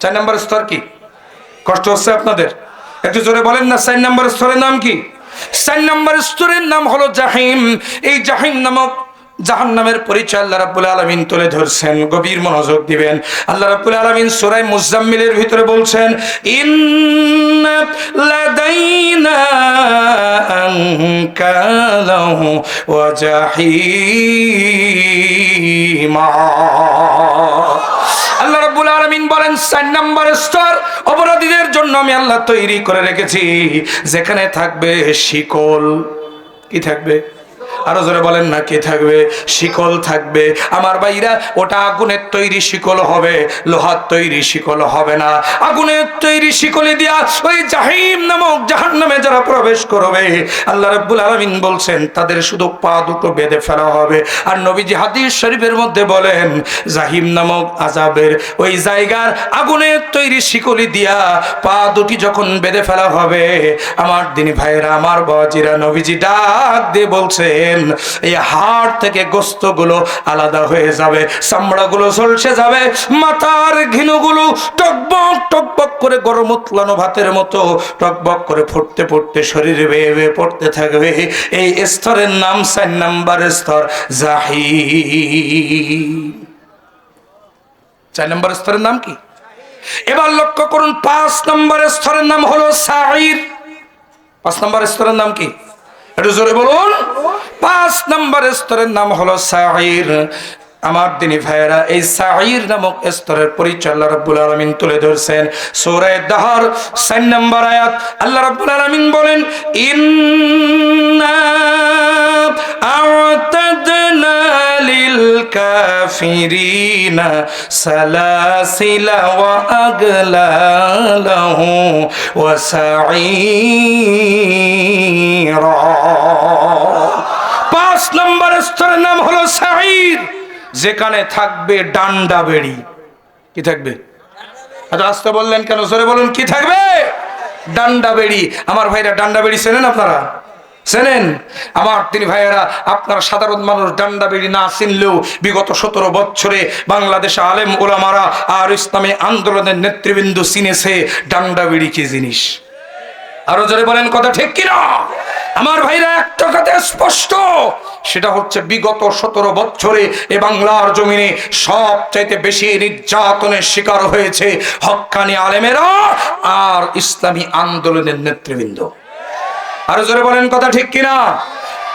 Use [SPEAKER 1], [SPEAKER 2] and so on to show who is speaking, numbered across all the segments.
[SPEAKER 1] চার নম্বর স্তর কি? কষ্ট হচ্ছে আপনাদের। একটু জোরে বলেন না, চার নম্বর স্তরের নাম কি? চার নম্বর স্তরের নাম হলো জাহিম। এই জাহিম নামক জাহান নামের পরিচয় আল্লাহ রাব্বুল আলামিন তুলে ধরছেন। গভীর মনোযোগ দিবেন। আল্লাহ রাব্বুল আলামিন সূরা মুজাম্মিলের ভিতরে বলছেন, ইন্না আল্লাহ রাব্বুল আলামিন বলেন, চার নম্বর স্তর অপরাধীদের জন্য আমি আল্লাহ তৈরি করে রেখেছি। যেখানে থাকবে শিকল। কি থাকবে? আরও জোরে বলেন না, কে থাকবে? শিকল থাকবে। আমার ভাইরা, ওটা আগুনের তৈরি শিকল হবে। লোহার তৈরি শিকল হবে না। আগুনের তৈরি শিকলে দিয়া ওই জাহিম নামক জাহান নামে যারা প্রবেশ করবে, আল্লাহ রাব্বুল আলামিন বলছেন, তাদের শুধু পা দুটো বেঁধে ফেলা হবে। আর নবীজি হাদিস শরীফের মধ্যে বলেন, জাহিম নামক আজাবের ওই জায়গার আগুনের তৈরি শিকলি দিয়া পা দুটি যখন বেঁধে ফেলা হবে, আমার দিনী ভাইয়েরা, আমার বাবাজিরা, নবীজি ডাক দিয়ে বলছেন এই হাড় থেকে গোস্তগুলো আলাদা হয়ে যাবে, চামড়াগুলো ঝলসে যাবে, মাথার ঘিনুগুলো টকবক টকবক করে গরম উতলানো ভাতের মতো টকবক করে ফুটতে ফুটতে শরীরে বেয়ে বেয়ে পড়তে থাকবে। এই স্তরের নাম চার নাম্বার স্তর জাহি চার নম্বর স্তরের নাম কি? এবার লক্ষ্য করুন, পাঁচ নম্বর স্তরের নাম হলো সাহির পাঁচ নম্বর স্তরের নাম কি? একটু জোরে বলুন। পাঁচ নম্বর স্তরের নাম হলো সাহির আমার দিনী ভাইয়েরা, এই সাহির নামক স্তরের পরিচয় আল্লাহ রাব্বুল আলামিন তুলে ধরছেন। সূরা দাহর 4 নম্বর আয়াত, আল্লাহ রাব্বুল আলামিন বলেন, ইন্না আ'তাদনা ওয়া আগলালাহু ওয়া সাঈরা পাঁচ নম্বর স্তরের নাম হলো সাঈর যেখানে থাকবে ডান্ডা বেড়ি। কি থাকবে? আসতে বললেন কেন? সরে বলুন, কি থাকবে? ডান্ডা বেড়ি। আমার ভাইরা ডান্ডা বেড়ি চেনেন আপনারা? চেনেন আমার তিনি ভাইয়েরা, আপনার সাধারণ মানুষ ডান্ডা বেড়ি না চিনলেও বিগত সতেরো বছরে বাংলাদেশে আলেম ওলামারা আর ইসলামী আন্দোলনের নেতৃবৃন্দ চিনেছে ডান্ডা বেড়ি কি জিনিস। আরও জোরে বলেন কথা ঠিক কিনা? আমার ভাইরা, একটা কথা স্পষ্ট। সেটা হচ্ছে বিগত সতেরো বছরে এ বাংলার জমিনে সব চাইতে বেশি নির্যাতনের শিকার হয়েছে হক্কানি আলেমেরা আর ইসলামী আন্দোলনের নেতৃবৃন্দ। আরও জোরে বলেন কথা ঠিক কিনা?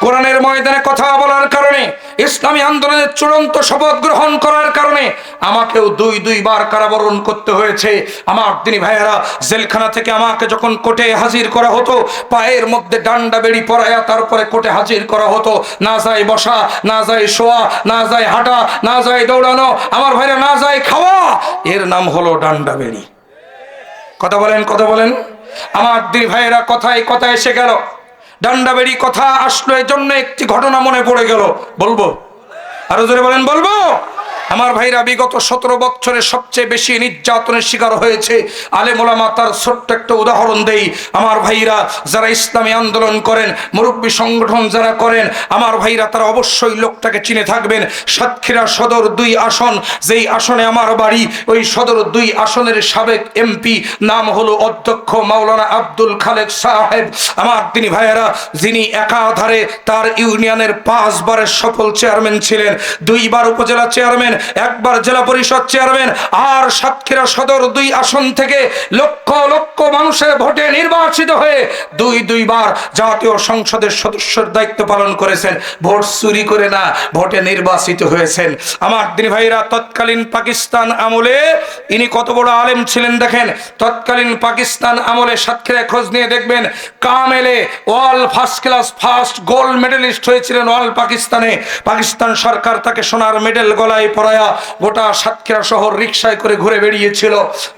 [SPEAKER 1] কোরআনের ময়দানে কথা বলার কারণে, ইসলামী আন্দোলনের চূড়ান্ত শপথ গ্রহণ করার কারণে আমাকেও দুই, দুইবার কারাবরণ করতে হয়েছে। আমার তিনি ভাইয়েরা, জেলখানা থেকে আমাকে যখন কোর্টে হাজির করা হতো, পায়ের মধ্যে ডান্ডা বেড়ি পরায়া তারপরে কোর্টে হাজির করা হতো। না যায় বসা, না যায় শোয়া, না যায় হাঁটা, না যায় দৌড়ানো, আমার ভাইরা না যায় খাওয়া, এর নাম হলো ডান্ডা বেড়ি। কথা বলেন কথা বলেন। আমার দুই ভাইয়েরা কথায় কথায় এসে গেল। ডান্ডা বেড়ি কথা আসলো এজন্য জন্য একটি ঘটনা মনে পড়ে গেল। বলব? আরও জোরে বলেন, বলব? আমার ভাইরা, বিগত সতেরো বছরে সবচেয়ে বেশি নির্যাতনের শিকার হয়েছে আলে মোলামা তার ছোট্ট একটা উদাহরণ দেই। আমার ভাইরা যারা ইসলামী আন্দোলন করেন, মুরব্বী সংগঠন যারা করেন, আমার ভাইরা তারা অবশ্যই লোকটাকে চিনে থাকবেন। সাতক্ষীরা সদর দুই আসন, যেই আসনে আমার বাড়ি, ওই সদর দুই আসনের সাবেক এমপি নাম হলো অধ্যক্ষ মাওলানা আব্দুল খালেক সাহেব। আমার তিনি ভাইয়েরা, যিনি একাধারে তার ইউনিয়নের পাঁচবারের সফল চেয়ারম্যান ছিলেন। দুইবার উপজেলা চেয়ারম্যান একবার জেলা পরিষদ চেয়ারম্যান আর সাতক্ষীরা সদর দুই আসন থেকে লক্ষ লক্ষ মানুষের ভোটে নির্বাচিত হয়ে দুই দুইবার জাতীয় সংসদের সদস্যের দায়িত্ব পালন করেছেন। ভোট চুরি করে না, ভোটে নির্বাচিত হয়েছেন। আমার দিনী ভাইরা, তৎকালীন পাকিস্তান আমলে ইনি কত বড় আলেম ছিলেন দেখেন। তৎকালীন পাকিস্তান আমলে সাতক্ষীরায় খোঁজ নিয়ে দেখবেন, কামেলে ওয়াল first class, first gold medalist হয়েছিলেন ওয়াল পাকিস্তানে। পাকিস্তান সরকার তাকে সোনার মেডেল গলায় পরায়া গোটা সাতক্ষীরা শহর রিক্সায় করে ঘুরে বেরিয়েছিল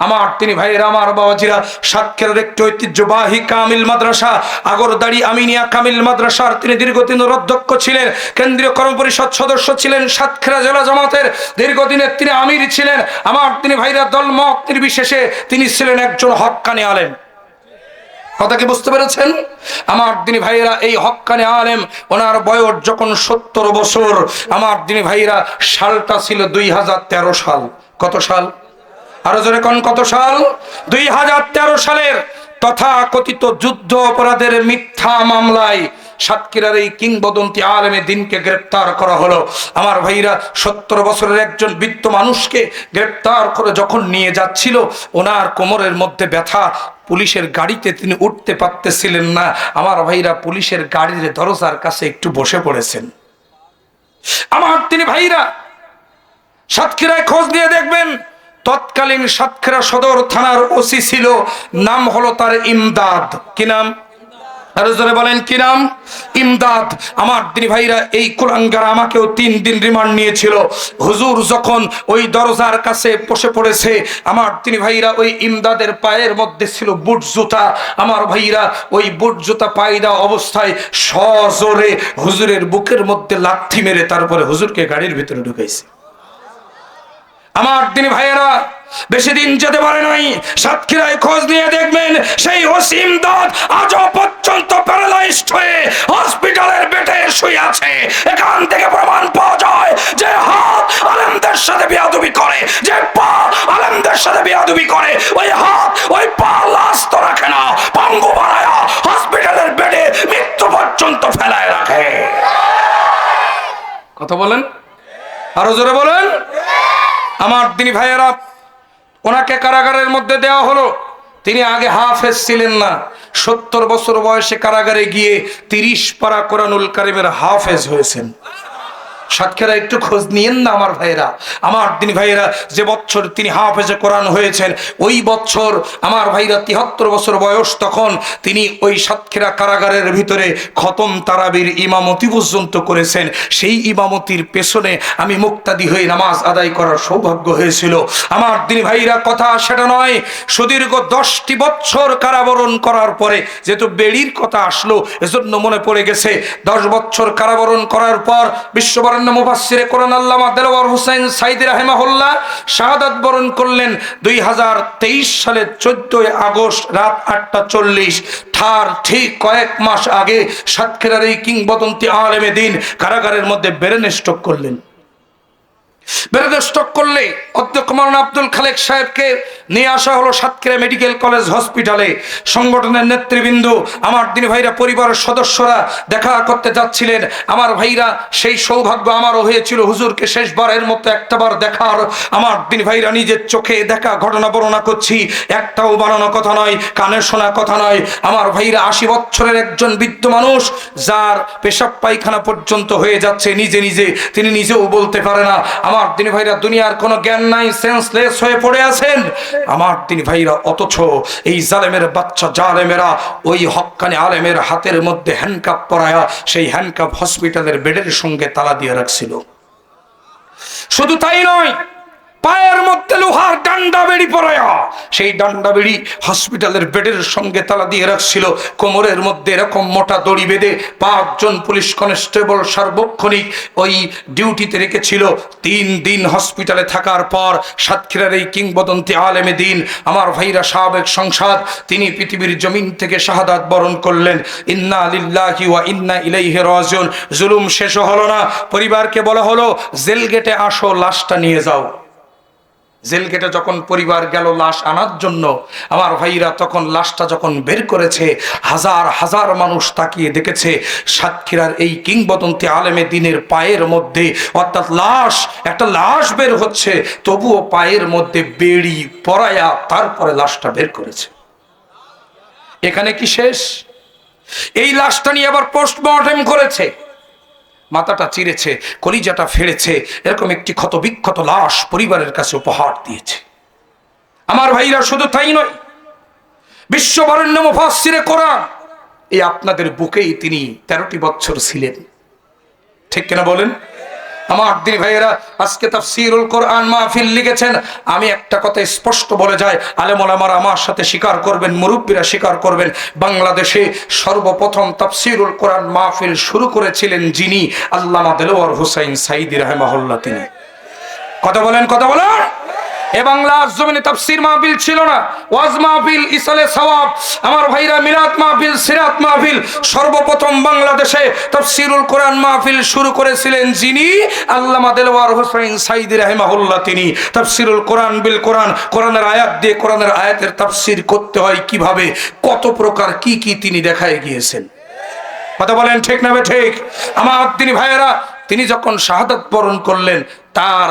[SPEAKER 1] আমার তিনি ভাইয়ের, আমার বাবাজিরা, সাতক্ষীরার একটি ঐতিহ্যবাহী কামিল মাদ্রাসা, আগরদাড়ি আমিনিয়া কামিল মাদ্রাসার তিনি দীর্ঘদিনের অধ্যক্ষ ছিলেন, কেন্দ্রীয় কর্ম পরিষদ সদস্য ছিলেন, সাতক্ষীরা জেলা জামাতের দীর্ঘদিনের তিনি আমির ছিলেন। আমার তিনি ভাইরা দল মত নির্বিশেষে তিনি ছিলেন একজন হক্কানি আলেম। কথা কি বুঝতে পেরেছেন? আমার দিনী ভাইয়েরা, এই হক্কানে আলেম, ওনার বয়স যখন সত্তর বছর, আমার দিনী ভাইয়েরা, সালটা ছিল দুই হাজার তেরো সাল। কত সাল? আরও জোরে কন কত সাল? দুই হাজার তেরো সালের তথা কথিত যুদ্ধ অপরাধের মিথ্যা মামলায় সাতক্ষীরার এই কিংবদন্তি আলেমে দিনকে গ্রেপ্তার করা হলো। আমার ভাইরা, সত্তর বছরের একজন বৃত্ত মানুষকে গ্রেপ্তার করে যখন নিয়ে যাচ্ছিল, ওনার কোমরের মধ্যে ব্যথা, পুলিশের গাড়িতে তিনি উঠতে পারতেছিলেন না। আমার ভাইরা, পুলিশের গাড়ির দরজার কাছে একটু বসে পড়েছেন। আমার তিনি ভাইরা, সাতক্ষীরায় খোঁজ নিয়ে দেখবেন, তৎকালীন সাতক্ষীরা সদর থানার ওসি ছিল, নাম হলো তার ইমদাদ। কি নাম? আরও জোরে বলেন, কি নাম? ইমদাদ। আমার দিনী ভাইরা এই কুলাঙ্গার আমাকেও তিন দিন রিমান্ড নিয়েছিল। হুজুর যখন ওই দরজার কাছে বসে পড়েছে, আমার তিনি ভাইরা ওই ইমদাদের পায়ের মধ্যে ছিল বুট জুতা। আমার ভাইরা ওই বুট জুতা পায়ে দেওয়া অবস্থায় সজোরে হুজুরের বুকের মধ্যে লাথি মেরে তারপরে হুজুরকে গাড়ির ভিতরে ঢুকাইছে। আমার দিনী ভাইয়েরা বেশি দিন যেতে পারে নাই। সাতক্ষীরায় খোঁজ নিয়ে দেখবেন সেই অসীম দাঁত আজও পর্যন্ত প্যারালাইজড হয়ে হসপিটালের বেডে শুয়ে আছে। এখান থেকে প্রমাণ পাওয়া যায় যে হাত আলেমদের সাথে বিয়াদবি করে, যে পা আলেমদের সাথে বিয়াদবি করে। ওই হাত, ওই পা লাশ তো রাখে না, পঙ্গু বানায়া হসপিটালের বেডে মৃত্যু পর্যন্ত ফেলায় রাখে। কথা বলেন? আরও জোরে বলেন? আমার তিনি ভাইয়েরা ওনাকে কারাগারের মধ্যে দেওয়া হলো। তিনি আগে হাফেজ ছিলেন না। সত্তর বছর বয়সে কারাগারে গিয়ে তিরিশ পারা কোরআনুল কারিমের হাফেজ হয়েছেন। সাতক্ষীরা একটু খোঁজ নিয়েন না আমার ভাইয়েরা। আমার দিন ভাইয়েরা, যে বছর তিনি হাফেজে কোরআন হয়েছেন, ওই বছর আমার ভাইরা তিহাত্তর বছর বয়স তখন তিনি ওই সাতক্ষীরা কারাগারের ভিতরে খতম তারাবির ইমামতি পর্যন্ত করেছেন। সেই ইমামতির পেছনে আমি মুক্তাদি হয়ে নামাজ আদায় করার সৌভাগ্য হয়েছিল। আমার দিন ভাইরা, কথা সেটা নয়, সুদীর্ঘ দশটি বছর কারাবরণ করার পরে যেহেতু বেড়ির কথা আসলো, এজন্য মনে পড়ে গেছে, দশ বছর কারাবরণ করার পর শাহাদাত বরণ করলেন দুই হাজার তেইশ সালের চোদ্দই আগস্ট রাত আটটা চল্লিশ। ঠিক কয়েক মাস আগে দিন কারাগারের মধ্যে বেরেন স্টক করলেন। বেরেন স্টক করলে অধ্যক্ষ মৌলানা আব্দুল খালেক সাহেবকে নিয়ে আসা হলো সাতক্ষীরা মেডিকেল কলেজ হসপিটালে। সংগঠনের নেতৃবৃন্দ, আমার দিনী ভাইরা পরিবারের সদস্যরা দেখা করতে যাচ্ছিলেন। আমার ভাইরা সেই সৌভাগ্য আমারও হয়েছিল। হুজুরকে শেষবারের মতো একটাবার দেখার। আমার দিনী ভাইরা নিজের চোখে দেখা ঘটনা বর্ণনা করছি। একটাও বানানো কথা নয়, কানে শোনা কথা নয়। আমার ভাইরা আশি বছরের একজন বৃদ্ধ মানুষ, যার পেশাব পায়খানা পর্যন্ত হয়ে যাচ্ছে। নিজে নিজে তিনি নিজেও বলতে পারে না। আমার তিনি ভাইরা দুনিয়ার কোনো জ্ঞান নাই সেন্সলেস হয়ে পড়ে আছেন। আমার তিনি ভাইরা অথচ এই জালেমের বাচ্চা জালেমেরা ওই হক্কানি আলেমের হাতের মধ্যে হ্যান্ডকাপ পরায়া সেই হ্যান্ডকাপ হসপিটালের বেডের সঙ্গে তালা দিয়ে রাখছিল। শুধু তাই নয় পায়ের মধ্যে লোহার ডান্ডা বেড়ি পরায়া, সেই ডান্ডা বেড়ি হসপিটালের বেডের সঙ্গে তালা দিয়ে রাখছিল। কোমরের মধ্যে এরকম মোটা দড়ি বেঁধে পাঁচজন পুলিশ কনস্টেবল সার্বক্ষণিক ওই ডিউটিতে রেখেছিল। তিন দিন হসপিটালে থাকার পর সাতক্ষীরার এই কিংবদন্তি আলেমে দিন, আমার ভাইরা সাবেক সংসদ, তিনি পৃথিবীর জমিন থেকে শাহাদাত বরণ করলেন। ইন্না লিল্লাহি ওয়া ইন্না ইলাইহি রাজিউন। জুলুম শেষ হলো না। পরিবারকে বলা হলো জেল গেটে আসো, লাশটা নিয়ে যাও। জেল গেটে যখন পরিবার গেল লাশ আনার জন্য, আমার ভাইরা তখন লাশটা যখন বের করেছে, হাজার হাজার মানুষ তাকিয়ে দেখেছে, সাতক্ষীরার এই কিংবদন্তি আলেমে দিনের পায়ের মধ্যে, অর্থাৎ লাশ, একটা লাশ বের হচ্ছে, তবুও পায়ের মধ্যে বেড়ি পরায়া তারপরে লাশটা বের করেছে। এখানে কি শেষ? এই লাশটা নিয়ে আবার পোস্টমর্টেম করেছে। মাথাটা চিরেছে, কলিজাটা ফেড়েছে, এরকম একটি ক্ষত বিক্ষত লাশ পরিবারের কাছে উপহার দিয়েছে। আমার ভাইরা শুধু তাই নয়, বিশ্ববরণ্য মুফাসিরে কোরআন, এই আপনাদের বুকেই তিনি তেরোটি বছর ছিলেন। ঠিক কেনা বলেন? আমার দিদি ভাইয়েরা, আজকে তাফসিরুল কোরআন মাহফিল লিখেছেন। আমি একটা কথা স্পষ্ট বলে যাই, আলেম ওলামারা আমার সাথে স্বীকার করবেন, মুরব্বীরা স্বীকার করবেন। বাংলাদেশে সর্বপ্রথম তাফসিরুল কোরআন মাহফিল শুরু করেছিলেন যিনি আল্লামা দেলোয়ার হুসাইন সাইদি রহমাহুল্লাহ তিনি। কথা বলেন কথা বলেন! এ বাংলার জমিনে তাফসির মাহফিল ছিল না। ওয়াজ মাহফিল, ইসালে সওয়াব, আমার ভাইরা মিলাদ মাহফিল, সিরাত মাহফিল, সর্বপ্রথম বাংলাদেশে তাফসিরুল কোরআন মাহফিল শুরু করেছিলেন যিনি আল্লামা দেলওয়ার হোসেন সাইদি রাহিমাহুল্লাহ। তিনি তাফসিরুল কোরআন বিল কোরআন, কোরআনের আয়াত দিয়ে কোরআনের আয়াতের তাফসির করতে হয় কীভাবে, কত প্রকার কি কি তিনি দেখায় গিয়েছেন। কথা বলেন ঠিক না ঠিক? আমার তিনি ভাইয়েরা তিনি যখন শাহাদাত বরণ করলেন, তার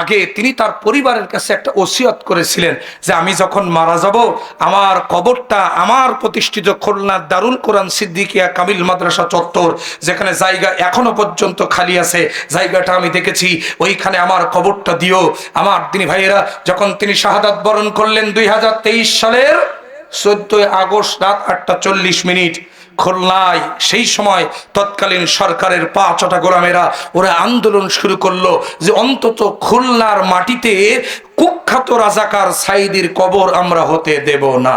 [SPEAKER 1] আগে তিনি তার পরিবারের কাছে একটা ওসিয়ত করেছিলেন যে আমি যখন মারা যাব, আমার কবরটা আমার প্রতিষ্ঠিত খুলনার দারুল কোরআন সিদ্দিকিয়া কামিল মাদ্রাসা চত্বর, যেখানে জায়গা এখনও পর্যন্ত খালি আছে, জায়গাটা আমি দেখেছি, ওইখানে আমার কবরটা দিও। আমার তিনি ভাইয়েরা, যখন তিনি শাহাদাত বরণ করলেন দুই হাজার তেইশ সালের চোদ্দই আগস্ট রাত আটটা চল্লিশ মিনিট খুলনায় সেই সময় তৎকালীন সরকারের পা চটা গোলামেরা, ওরা আন্দোলন শুরু করল যে অন্তত খুলনার মাটিতে কুখ্যাত রাজাকার সাইদির কবর আমরা হতে দেব না।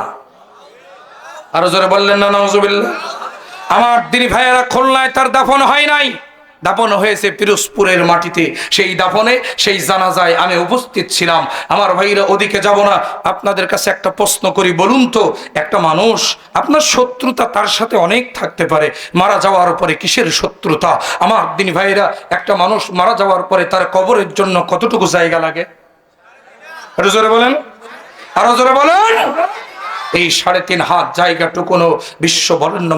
[SPEAKER 1] আরও জোরে বললেন না নজবিল্লা আমার দিনী ভাইয়েরা খুলনায় তার দাফন হয় নাই। দাফন হয়েছে পিরোজপুরের মাটিতে। সেই দাপনে সেই জানাজায় আমি উপস্থিত ছিলাম। আমার ভাইরা ওদিকে যাব না। আপনাদের কাছে একটা প্রশ্ন করি, বলুন তো, একটা মানুষ, আপনার শত্রুতা তার সাথে অনেক থাকতে পারে। মারা যাওয়ার পরে কিসের শত্রুতা? আমার দিনী ভাইরা, একটা মানুষ মারা যাওয়ার পরে তার কবরের জন্য কতটুকু জায়গা লাগে? জোরে বলেন। আরও জোরে বলেন। এই সাড়ে তিন হাত জায়গাটুকুনো বিশ্ব বরেণ্য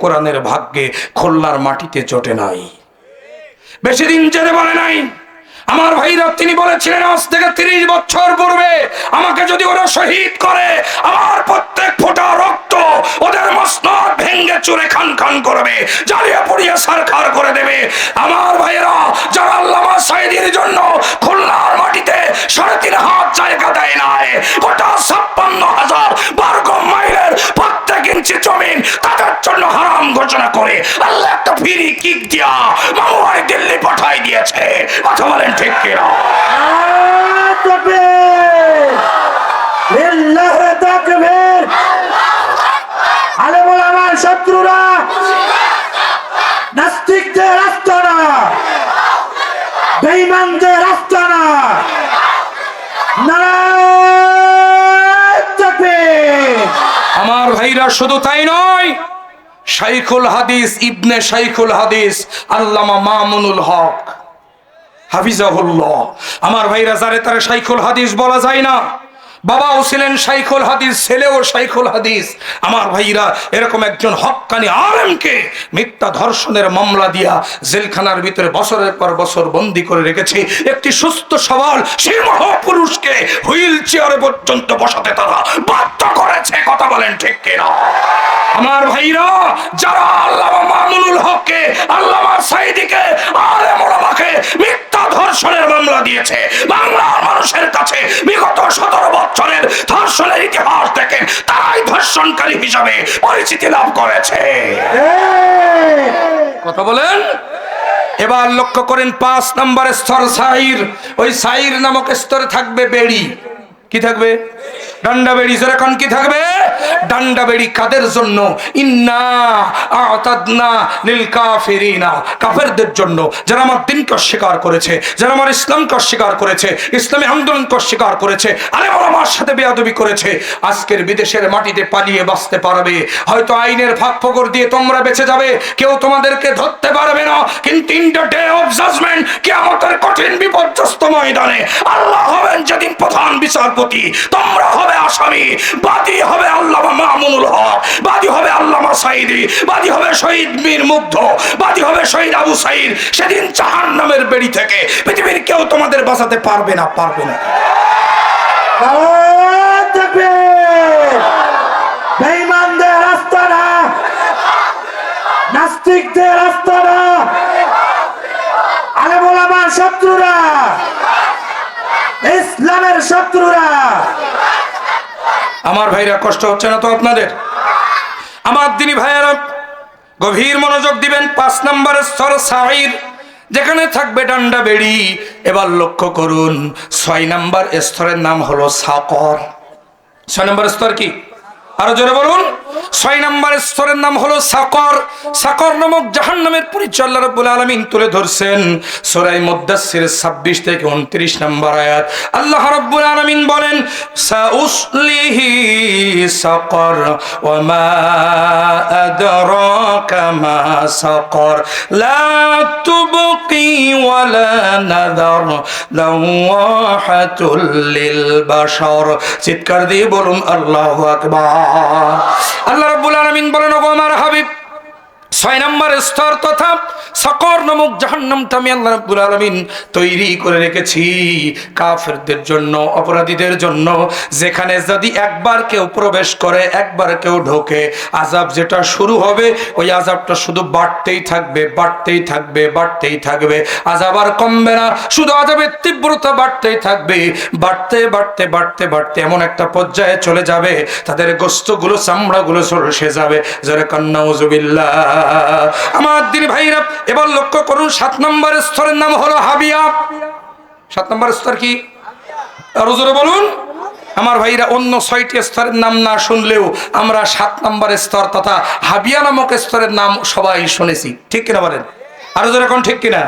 [SPEAKER 1] কোরআনের ভাগ্যে খুলনার মাটিতে জোটে নাই। বেশি দিন জেনে বলে নাই। আমার ভাইরা, তিনি বলেছিলেন, আজ থেকে তিরিশ বছর পূর্বে আমাকে যদি ওরা শহীদ করে, আমার প্রত্যেক ফোঁটা রক্ত ওদের মসনদ ভেঙ্গে চুরে খান খান করবে, জ্বালিয়ে পুড়িয়ে সারখার করে দেবে। আমার ভাইয়েরা, যারা আল্লামা সাইদির জন্য খুলনার মাটিতে সাড়ে তিন হাত জায়গা দেয় নাই, গোটা ছাপ্পান্ন হাজার বর্গ মাইলের প্রত্যেক ইঞ্চি জমিন তাদের জন্য হারাম ঘোষণা করে, আল্লাহ একটা ফিরি কিক দিয়া মামুয়াই দিল্লি পাঠাই দিয়েছে। কথা বলেন ঠিক কিনা
[SPEAKER 2] শত্রুরা। নাস্তিকদের
[SPEAKER 1] আমার ভাইরা শুধু তাই নয় শাইখুল হাদিস ইবনে শাইখুল হাদিস আল্লামা মামুনুল হক। হাফিজাহুল্লাহ। আমার ভাইরা যারে তারে শাইখুল হাদিস বলা যায় না, বাবাও ছিলেন শাইখুল হাদিস, ছেলেও শাইখুল হাদিস। আমার ভাইরা এরকম একজন হকানি আলেমকে মিথ্যা ধর্ষণের মামলা দিয়া জেলখানার ভিতরে বছরের পর বছর বন্দি করে রেখেছে। একটি সুস্থ, সবল, সেই মহাপুরুষকে হুইল চেয়ারে পর্যন্ত বসাতে তারা বাধ্য করেছে, কথা বলেন ঠিক কিনা? আমার ভাইরা, যারা আল্লামা মামুনুল হককে, আল্লামা সাইদিকে, আলেম ওলামাকে মিথ্যা ধর্ষণের মামলা দিয়েছে। বাংলার মানুষের কাছে বিগত সতেরো বছরের ধর্ষণের ইতিহাস থেকে তারাই ধর্ষণকারী হিসাবে পরিচিতি লাভ করেছে। কথা বলেন? এবার লক্ষ্য করেন পাঁচ নম্বর স্তর সাইর। ওই সাইর নামক স্তরে থাকবে বেড়ি। কি থাকবে? ডান্ডা যেরকম কি থাকবে? কাদের জন্য? কাফেরদের জন্য। যারা আমার দিনকে অস্বীকার করেছে, যারা আমার ইসলামকে অস্বীকার করেছে, ইসলামী আন্দোলনকে অস্বীকার করেছে, আরে বড় আমার সাথে বেয়াদবি করেছে, আজকের বিদেশের মাটিতে পালিয়ে বাঁচতে পারবে। হয়তো আইনের ফাঁক ফকর দিয়ে তোমরা বেঁচে যাবে, কেউ তোমাদেরকে ধরতে পারবে না, কিন্তু ডে কঠিন বিপর্যস্ত ময়দানে আল্লাহ হবেন যেদিন প্রধান বিচারপতি, তোমরা হবে আসামি, বাদী হবে আল্লামা মামুনুল হক, বাদী হবে আল্লামা সাইদি বাদী হবে শহীদ মীর মুগ্ধ, বাদী হবে শহীদ আবু সাইদ সেদিন নামের বেড়ি থেকে পৃথিবীর কেউ তোমাদের বাঁচাতে পারবে না পারবে না।
[SPEAKER 2] শত্রুরা, ইসলামের শত্রুরা
[SPEAKER 1] আমার ভাইরা কষ্ট হচ্ছে না তো আপনাদের? আমার দিনী ভাইয়েরা, গভীর মনোযোগ দিবেন পাঁচ নম্বরের স্তর সাহির যেখানে থাকবে ডান্ডা বেড়ি। এবার লক্ষ্য করুন, ছয় নম্বর স্তরের নাম হলো সাকর। ছয় নম্বর স্তর কি? আরও জোরে বলুন। ছয় নম্বর স্তরের নাম হলো সাকর। সাকর নামক জাহান্নামের পরিচয় আল্লাহ রাব্বুল আলামিন তুলে ধরছেন। সূরা মুদ্দাসসির 26 থেকে 29 নম্বর আয়াত। আল্লাহ রাব্বুল আলামিন বলেন, সাউসলিহি সাকর ওয়া মা আদরাকা মা সাকর। লা তুবকি ওয়া নাদার। লাওয়াহাতুল লিল বাশার। চিৎকার দিয়ে বলুন, আল্লাহু আকবার। আল্লাহ রাব্বুল আলামিন বলেন ওগো আমার হাবিব ছয় নম্বর স্তর তথা সকর নামক জাহান্নামটা আমি আল্লাহ রাব্বুল আলামিন তৈরি করে রেখেছি। কাফেরদের জন্য, অপরাধীদের জন্য। যেখানে যদি একবার কেউ প্রবেশ করে, একবার কেউ ঢোকে আজাব যেটা শুরু হবে, ওই আজাবটা শুধু বাড়তেই থাকবে বাড়তেই থাকবে বাড়তেই থাকবে। আজাব আর কমবে না, শুধু আজাবের তীব্রতা বাড়তেই থাকবে। বাড়তে বাড়তে বাড়তে বাড়তে এমন একটা পর্যায়ে চলে যাবে, তাদের গোস্তগুলো চামড়াগুলো সরসে যাবে। যারা কান্না উজুবিল্লাহ আমার দিন ভাইরা, এবার লক্ষ্য করুন, সাত নম্বর স্তরের নাম হলো হাবিয়া। সাত নম্বর স্তর কি? রোজরে বলুন। আমার ভাইরা, অন্য ছয়টি স্তরের নাম না শুনলেও আমরা সাত নম্বর স্তর তথা হাবিয়া নামক স্তরের নাম সবাই শুনেছি। ঠিক কিনা বলেন? আরো জোরে কোন ঠিক কিনা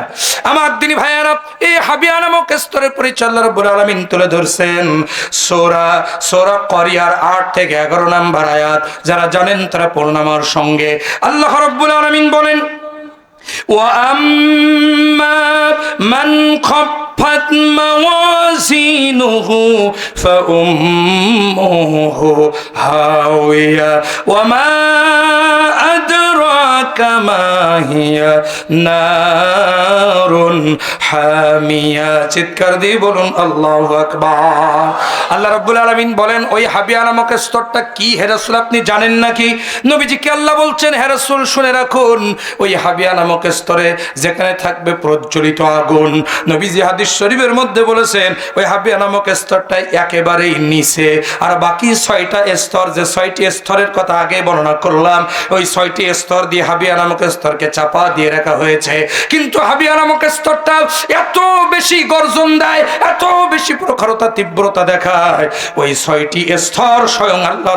[SPEAKER 1] আমার দিনী ভাইয়ারা এই হাবিয়া নামক স্তরের পরিচালনা রব্বুল আলামিন তুলে ধরছেন সোরা সোরা করিয়ার আট থেকে এগারো নাম্বার আয়াত যারা জানেন তারা পূর্ণামার সঙ্গে আল্লাহ রব্বুল আলামিন বলেন وأما من خفت موازينه فأمه هاوية وما أدراك নারুন হামিয়া। চিৎকার দিয়ে বলুন, আল্লাহ আকবার। আল্লাহ রাব্বুল আলামিন বলেন, ওই হাবিয়া নামক স্তরটা কি হে রাসূল, আপনি জানেন নাকি? আল্লাহ বলছেন, হে রাসূল, শুনে রাখুন, ওই হাবিয়া নামক স্তরে যেখানে থাকবে প্রজ্বলিত আগুন। নবীজি হাদিস শরীফের মধ্যে বলেছেন, ওই হাবিয়া নামক স্তরটা একেবারেই নিচে, আর বাকি ছয়টা স্তর, যে ছয়টি স্তরের কথা আগে বর্ণনা করলাম, ওই ছয়টি স্তর দিয়ে হাবিয়া নামক স্তরকে চাপা দিয়ে রাখা হয়েছে। কিন্তু হাবিয়া নামক স্তরটা এত বেশি গর্জন দেয়, এত বেশি প্রখরতা, তীব্রতা দেখায়। ওই ছয়টি স্তর স্বয়ং আল্লাহ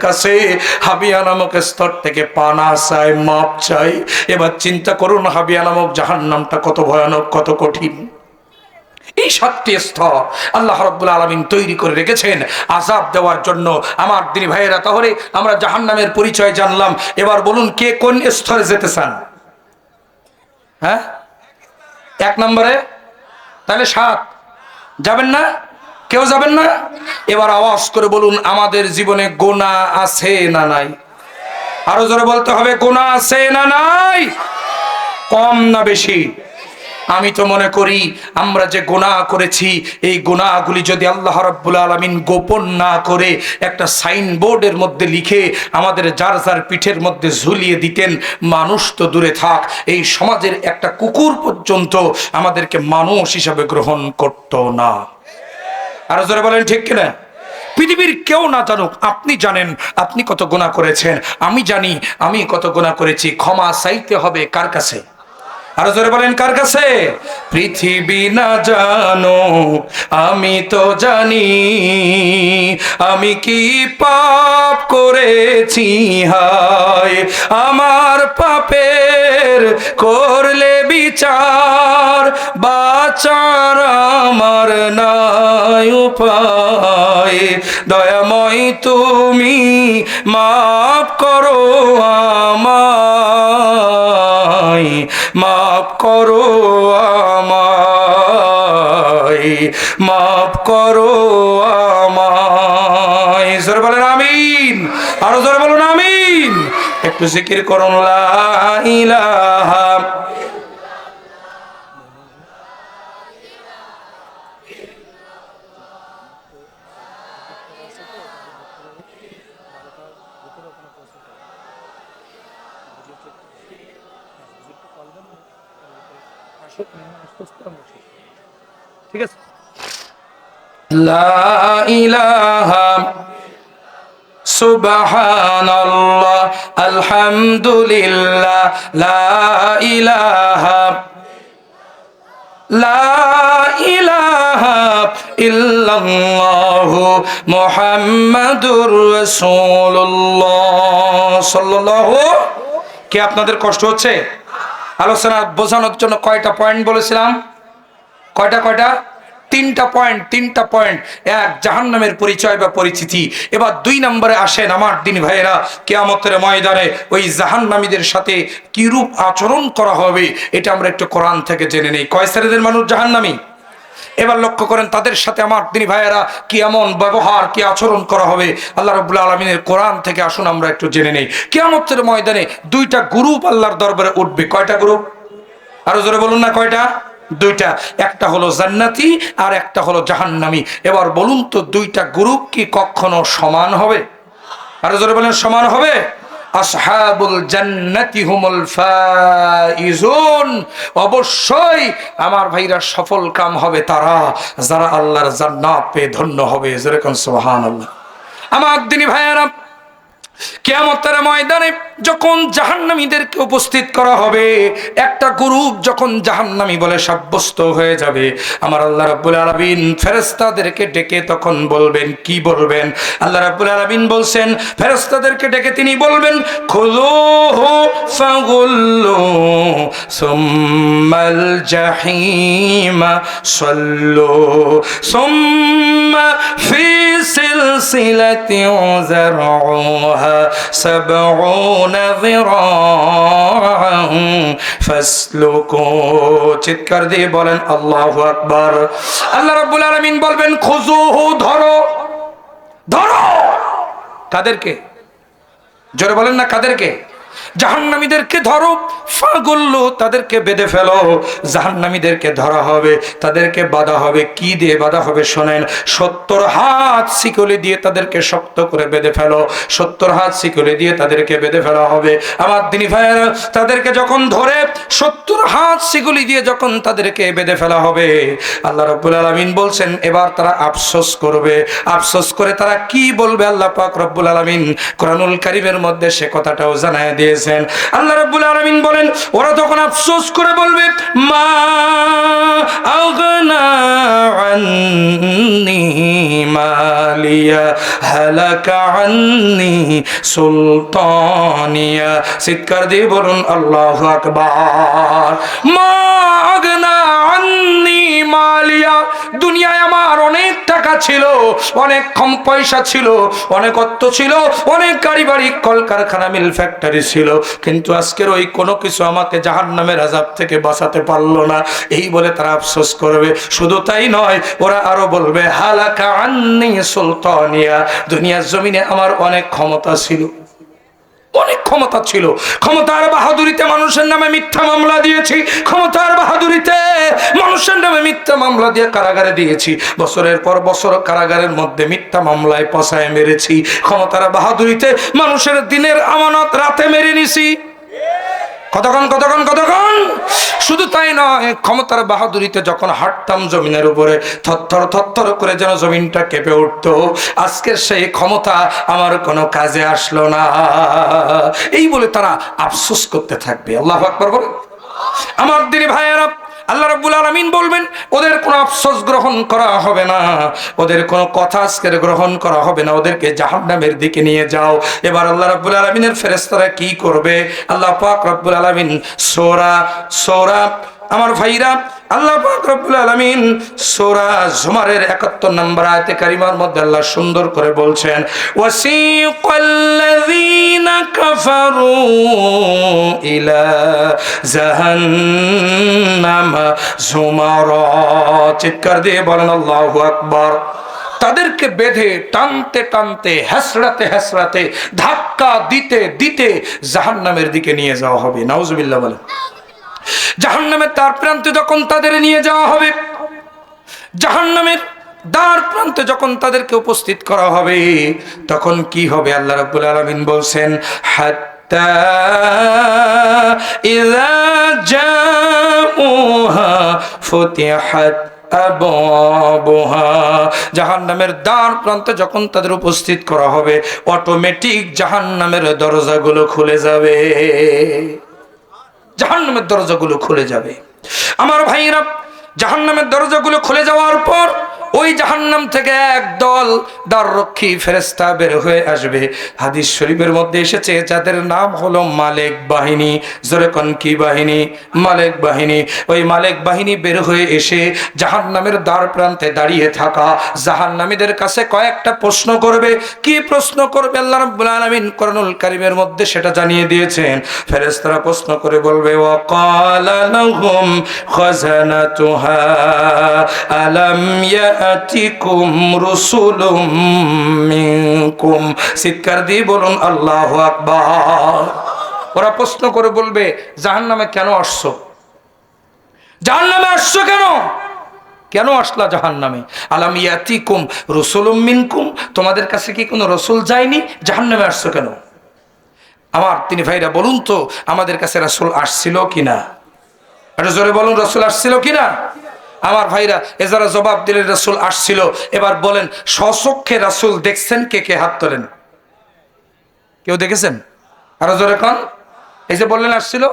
[SPEAKER 1] কাছে। হাবিয়া নামক স্তর থেকে পানা চাই মাপ চাই এবার চিন্তা করুন, হাবিয়া নামক জাহান্নামটা কত ভয়ানক, কত কঠিন। এই সাতটি স্তর আল্লাহ রব্বুল আলমিন তৈরি করে রেখেছেন। আজাব দেওয়ার জন্য আমার দিনী ভাইয়েরা, তাহলে আমরা জাহান্নামের পরিচয় জানলাম। এবার বলুন, কে কোন স্তরে যেতে চান? হ্যাঁ? এক নম্বরে? তাহলে সাত। যাবেন না? কেউ যাবেন না? এবার আওয়াজ করে বলুন, আমাদের জীবনে গোনা আছে না নাই? আরও জোরে বলতে হবে, গোনা আছে না নাই? কম না বেশি? আমি তো মনে করি আমরা যে গুনাহ করেছি, এই গুনাহগুলি যদি আল্লাহ রাব্বুল আলামিন গোপন না করে একটা সাইনবোর্ডের মধ্যে লিখে আমাদের যার যার পিঠের মধ্যে ঝুলিয়ে দিতেন, মানুষ তো দূরে থাক। এই সমাজের একটা কুকুর পর্যন্ত আমাদেরকে মানুষ হিসাবে গ্রহণ করতো না। আরও জোরে বলেন, ঠিক কিনা পৃথিবীর কেউ না জানুক, আপনি জানেন আপনি কত গোনা করেছেন। আমি জানি, আমি কত গোনা করেছি। ক্ষমা চাইতে হবে কার কাছে? আরও জোরে বলেন, কার কাছে? পৃথিবী না জানো, আমি তো জানি, আমি কি পাপ করেছি? হায়, আমার পাপের করলে বিচার, বাচার আমার নাই উপায়। দয়াময় তুমি মাফ করো আমায়। মাফ করো আমায়, মাফ করো আমায়। জোরে বলেন আমিন, আরও জোরে বলুন আমিন। একটু জিকির করুন, লা ইলাহা আলহামদুলিল্লাহ ইল্লাল্লাহু মুহাম্মাদুর সাল্লাল্লাহু, কি আপনাদের কষ্ট হচ্ছে? আলোচনা বোঝানোর জন্য কয়টা পয়েন্ট বলেছিলাম? কয়টা কয়টা? তিনটা পয়েন্ট তিনটা পয়েন্ট এক, জাহান্নামের পরিচয় বা পরিচিতি। এবার দুই নম্বরে আসেন আমার দিন ভাইয়েরা, কেয়ামতের ময়দানে ওই জাহান্নামীদের সাথে কিরূপ আচরণ করা হবে, এটা আমরা একটু কোরআন থেকে জেনে নেই। কয় শ্রেণীদের মানুষ জাহান্নামী? এবার লক্ষ্য করেন, তাদের সাথে আমার দিনী ভাইয়েরা কি এমন ব্যবহার, কি আচরণ করা হবে, আল্লাহ রবুল্লা আলমিনের কোরআন থেকে আসুন, আমরা একটু জেনে নেই। কেয়ামতের ময়দানে দুইটা গ্রুপ আল্লাহর দরবারে উঠবে। কয়টা গ্রুপ আরও জোরে বলুন না, কয়টা? দুইটা, একটা হলো জান্নাতি আর একটা হলো জাহান্নামি। এবার বলুন তো দুইটা গ্রুপ কি কখনো সমান হবে? আরও জোরে বলেন, সমান হবে? আসহাবুল জান্নাতি হুমুল ফাইজুন। অবশ্যই আমার ভাইরা সফল কাম হবে তারা, যারা আল্লাহর জান্নাত পেয়ে ধন্য হবে। যেরকম সুবহানাল্লাহ। আমার দিনী ভাইয়েরা, কেয়ামতের ময়দানে যখন জাহান্নামীদেরকে উপস্থিত করা হবে, একটা গ্রুপ যখন জাহান্নামী বলে সাব্যস্ত হয়ে যাবে, আমার আল্লাহ রাব্বুল আলামিন ফেরেশতাদেরকে ডেকে তখন বলবেন, কি বলবেন? আল্লাহ রাব্বুল আলামিন বলছেন, ফেরেশতাদেরকে ডেকে তিনি বলবেন, খুলুহু ফাগুল্লু সুম্মাল জাহিমা সাল্লু সুম্মা ফি সিলসিলাতি উযারউহা সাবউন ذراعا فاسلكوا চিৎকার দিয়ে বলেন আল্লাহু আকবার আল্লাহ রাব্বুল আলামিন বলবেন খুজুহু ধরো ধরো কাদেরকে জোরে বলেন না কাদেরকে জাহান্নামীদেরকে ধরো ফাগুল্লু তাদেরকে বেঁধে ফেলো। জাহান্নামীদেরকে ধরা হবে, তাদেরকে বাধা হবে। কি দিয়ে বাধা হবে শোনেন, সত্তর হাত শিকলি দিয়ে তাদেরকে শক্ত করে বেঁধে ফেলো। সত্তর হাত শিকলি দিয়ে তাদেরকে বেঁধে ফেলা হবে। আমার দিনী ভাইয়েরা, তাদেরকে যখন ধরে, সত্তর হাত শিকলি দিয়ে যখন তাদেরকে বেঁধে ফেলা হবে, আল্লাহ রব্বুল আলমিন বলছেন, এবার তারা আফসোস করবে। আফসোস করে তারা কি বলবে আল্লাহ পাক রব্বুল আলমিন? কোরআনুল কারিমের মধ্যে সে কথাটাও জানায় দিয়েছেন। আল্লাহ রব্বুল আলমিন বলেন, ওরা তখন আফসোস করে বলবে, মা মালিয়া সুলতানিয়া। দিয়ে বলুন, আল্লাহ আকবার। মা আগনা আন্নি মালিয়া দুনিয়ায় আমার অনেক টাকা ছিল, অনেক কম পয়সা ছিল, অনেক অর্থ ছিল, অনেক গাড়ি বাড়ি কলকারখানা, মিল ফ্যাক্টরি ছিল। কিন্তু আজকের ওই কোনো কিছু আমাকে জাহান নামের আজাব থেকে বাঁচাতে পারল না। এই বলে তারা আফসোস করবে। শুধু তাই নয়, ওরা আরও বলবে, হালাকা আন্নি সুলতানিয়া। দুনিয়ার জমিনে আমার অনেক ক্ষমতা ছিল। অনেক ক্ষমতা ছিল। ক্ষমতার বাহাদুরিতে মানুষের নামে মিথ্যা মামলা দিয়েছি। ক্ষমতার বাহাদুরিতে মানুষের নামে মিথ্যা মামলা দিয়ে কারাগারে দিয়েছি। বছরের পর বছর কারাগারের মধ্যে মিথ্যা মামলায় পশায় মেরেছি। ক্ষমতার বাহাদুরিতে মানুষের দিনের আমানত রাতে মেরে নিছি। কতক্ষণ কতক্ষণ কতক্ষণ? শুধু তাই নয়, ক্ষমতার বাহাদুরিতে যখন হাঁটতাম জমিনের উপরে, থরথর থরথর করে যেন জমিনটা কেঁপে উঠতো, আজকের সেই ক্ষমতা আমার কোনো কাজে আসলো না। এই বলে তারা আফসোস করতে থাকবে। আল্লাহ আকবর বলে আমার দিদি ভাইয়েরা আল্লাহ রাব্বুল আলামিন বলবেন, ওদের কোনো আফসোস গ্রহণ করা হবে না। ওদের কোনো কথা আজকের গ্রহণ করা হবে না। ওদেরকে জাহান্নামের দিকে নিয়ে যাও। এবার আল্লাহ রাব্বুল আলামিনের ফেরেশতারা কি করবে? আল্লাহ পাক রব্বুল আলামিন সূরা সূরা, আমার ভাইরা আল্লাহ রব্বুল আলামিন সূরা জুমারের 71 নম্বর মধ্যে আল্লাহ সুন্দর করে বলছেন ওয়াসিকাল্লাযীনা কাফারু ইলা জাহান্নাম জুমারা। চিৎকার দিয়ে বলেন, আল্লাহু আকবার। তাদেরকে বেঁধে টানতে টানতে, হেসড়াতে হেসড়াতে, ধাক্কা দিতে দিতে জাহান্নামের দিকে নিয়ে যাওয়া হবে। নাউজুবিল্লাহ বলেন। জাহান্নামের তার প্রান্তে যখন তাদের নিয়ে যাওয়া হবে, জাহান্নামের দ্বার প্রান্তে যখন তাদেরকে উপস্থিত করা হবে, তখন কি হবে? আল্লাহ রাব্বুল আলামিন বলছেন আবওয়াবুহা। জাহান্নামের দ্বার প্রান্তে যখন তাদের উপস্থিত করা হবে, অটোমেটিক জাহান্নামের দরজাগুলো খুলে যাবে। জাহান্নামের দরজাগুলো খুলে যাবে। আমার ভাইরা জাহান্নামের দরজাগুলো খুলে যাওয়ার পর ওই জাহান্নাম থেকে এক দল দ্বাররক্ষী ফেরেস্তা বের হয়ে আসবে। হাদিস শরীফের মধ্যে এসেছে, যাদের নাম হলো মালেক বাহিনী। জোরেকন কি বাহিনী? মালেক বাহিনী। ওই মালেক বাহিনী বের হয়ে এসে জাহান্নামের দ্বার প্রান্তে দাঁড়িয়ে থাকা জাহান্নামীদের কাছে কয়েকটা প্রশ্ন করবে। কি প্রশ্ন করবে? আল্লাহ রাব্বুল আলামিন কারিমের মধ্যে সেটা জানিয়ে দিয়েছেন। ফেরেশতারা প্রশ্ন করে বলবে, ওয়াকালা লাহুম খাজানাতুহা আলাম ইয়াতিকুম রুসুলুম মিনকুম। চিৎকার দিয়ে বলুন, আল্লাহু আকবার। ওরা প্রশ্ন করে বলবে, জাহান্নামে কেন আসছো? জাহান্নামে আসছো কেন? কেন আসলা জাহান নামে আলাম ইয়াতিকুম রসুলুম মিনকুম। তোমাদের কাছে কি কোনো রসুল যায়নি? জাহান নামে আসছো কেন? আমার তিনি ভাইরা, বলুন তো, আমাদের কাছে রাসুল আসছিল কিনা? একটু জোরে বলুন, রসুল আসছিল কিনা? আমার ভাইরা, এ যারা জবাব দিলেন রাসুল আসছিল, এবার বলেন, স্বচক্ষে রাসুল দেখছেন কে কে হাত তোলেন? কেউ দেখেছেন? আরও জোরে কন। এই যে বললেন, আসছিল?